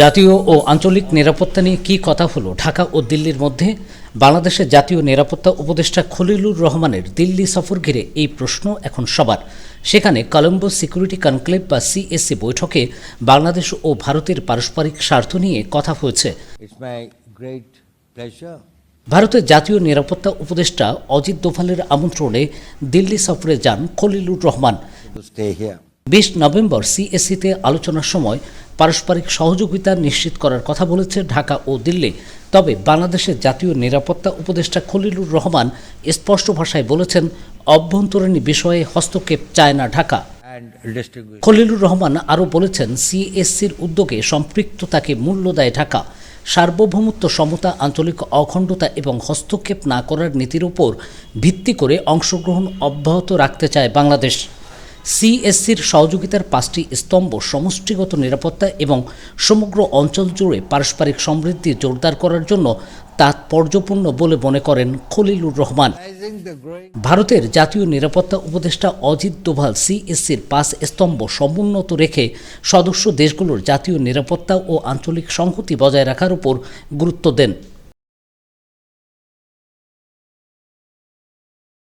জাতীয় ও আঞ্চলিক নিরাপত্তা নিয়ে কী কথা হলো? ঢাকা ও দিল্লির মধ্যে বাংলাদেশের জাতীয় নিরাপত্তা উপদেষ্টা খলিলুর রহমানের দিল্লি সফর ঘিরে এই প্রশ্ন এখন সবার। সেখানে কলম্বো সিকিউরিটি কনক্লেভ বা সিএসসি বৈঠকে বাংলাদেশ ও ভারতের পারস্পরিক স্বার্থ নিয়ে কথা হয়েছে। ভারতের জাতীয় নিরাপত্তা উপদেষ্টা অজিত দোভালের আমন্ত্রণে দিল্লি সফরে যান খলিলুর রহমান. বিশ নভেম্বর সিএসসিতে আলোচনার সময় পারস্পরিক সহযোগিতা নিশ্চিত করার কথা বলেছে ঢাকা ও দিল্লি। তবে বাংলাদেশের জাতীয় নিরাপত্তা উপদেষ্টা খলিলুর রহমান স্পষ্ট ভাষায় বলেছেন অভ্যন্তরীণ বিষয়ে হস্তক্ষেপ চায় না ঢাকা। খলিলুর রহমান আরও বলেছেন সিএসসির উদ্যোগে সম্পৃক্ততাকে মূল্য দেয় ঢাকা। সার্বভৌমত্ব সমতা আঞ্চলিক অখণ্ডতা এবং হস্তক্ষেপ না করার নীতির উপর ভিত্তি করে অংশগ্রহণ অব্যাহত রাখতে চায় বাংলাদেশ। সিএসসির সহযোগিতার পাঁচটি স্তম্ভ সমষ্টিগত নিরাপত্তা এবং সমগ্র অঞ্চল জুড়ে পারস্পরিক সমৃদ্ধি জোরদার করার জন্য তাৎপর্যপূর্ণ বলে মনে করেন খলিলুর রহমান। ভারতের জাতীয় নিরাপত্তা উপদেষ্টা অজিত দোভাল সিএসসির পাঁচ স্তম্ভ সমুন্নত রেখে সদস্য দেশগুলোর জাতীয় নিরাপত্তা ও আঞ্চলিক সংহতি বজায় রাখার উপর গুরুত্ব দেন।